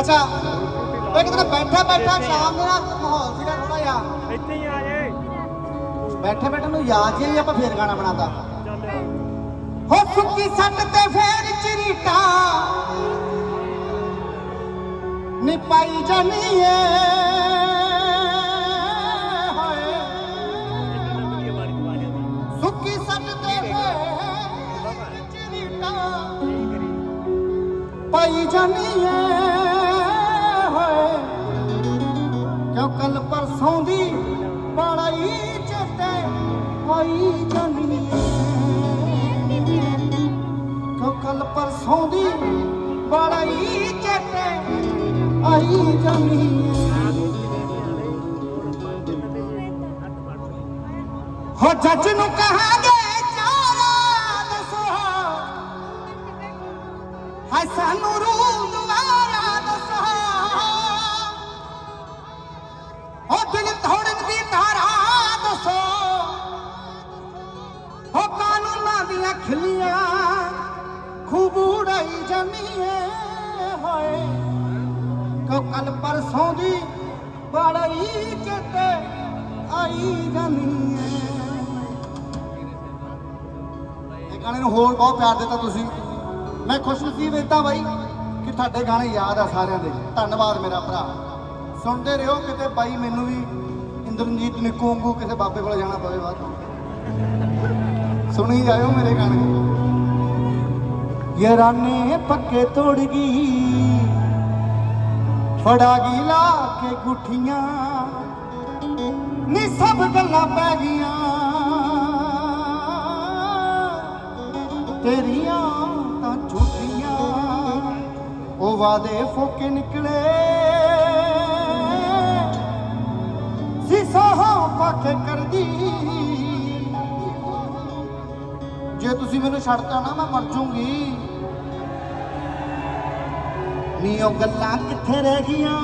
ਅੱਛਾ ਇੱਕ ਦਿਨ ਬੈਠਾ ਬੈਠਾ ਸ਼ਾਮ ਦੇ ਨਾਲ ਮਾਹੌਲ ਸੀਗਾ ਥੋੜਾ ਜਿਹਾ। ਇੱਥੇ ਹੀ ਆ ਜੇ। ਬੈਠੇ ਬੈਠੇ ਨੂੰ ਯਾਦ ਹੀ ਆਪਾਂ ਫੇਰ ਗਾਣਾ ਬਣਾਤਾ। ਹੋ ਸੁੱਕੀ ਸੱਟ ਤੇ ਫੇਰ ਚਰੀਟਾ। ਨੀ ਪਾਈ ਜਾਨੀ ਏ ਸੁੱਕੀ ਸੱਟ ਤੇ ਫੇਰ ਚਰੀਟਾ। ਪਾਈ ਜਾਨੀ ਏ ਆਈ ਜਾਨੀ ਕਿਉਂ ਕੱਲ ਪਰਸੋਂ ਦੀ ਬਾੜਾਈ ਚੇਤੇ ਆਈ ਜਾਨੀ ਹੋ ਜੱਜ ਨੂੰ ਕਹਾਂਗੇ, ਚਾਰਾ ਦੱਸੋ ਹਾਏ ਸਾਨੂੰ ਰੂਹ ਖਿੱਲੀਆਂ ਖੂਬ ਉਡਾਈ ਜਾਨੀਏ ਹੋਏ। ਕੋ ਕੱਲ ਪਰਸੋਂ ਦੀ ਬੜਾਈ ਚੇਤੇ ਆਈ ਜਾਨੀਏ। ਇਹ ਗਾਣੇ ਨੂੰ ਹੋਰ ਬਹੁਤ ਪਿਆਰ ਦਿੱਤਾ ਤੁਸੀਂ। ਮੈਂ ਖੁਸ਼ ਨਸੀਬ ਇਦਾਂ ਬਾਈ ਕਿ ਤੁਹਾਡੇ ਗਾਣੇ ਯਾਦ ਆ ਸਾਰਿਆਂ ਦੇ। ਧੰਨਵਾਦ ਮੇਰਾ ਭਰਾ। ਸੁਣਦੇ ਰਹੋ ਕਿਤੇ ਬਾਈ ਮੈਨੂੰ ਵੀ ਇੰਦਰਜੀਤ ਨਿੱਕੂ ਵਾਂਗੂ ਕਿਸੇ ਬਾਬੇ ਕੋਲ ਜਾਣਾ ਪਵੇ ਬਾਅਦ ਸੁਣੀ ਜਾਇਓ ਮੇਰੇ ਗਾਣੇ। ਯਾਰਾਨੇ ਪੱਕੇ ਤੋੜ ਗਈ, ਫੜਾ ਗਈ ਲਾ ਕੇ ਗੁੱਠੀਆਂ। ਨੀ ਸਭ ਗੱਲਾਂ ਪੈ ਗਈਆਂ। ਤੇਰੀਆਂ ਤਾਂ ਝੂਠੀਆਂ, ਉਹ ਵਾਦੇ ਫੋਕੇ ਨਿਕਲੇ। ਸੀਸਾ ਪਾਕੇ ਕਰਦੀ। ਜੇ ਤੁਸੀਂ ਮੈਨੂੰ ਛੱਡਤਾ ਨਾ ਮੈਂ ਮਰ ਜੂੰਗੀ ਨੀ ਉਹ ਗੱਲਾਂ ਕਿੱਥੇ ਰਹਿ ਗਈਆਂ?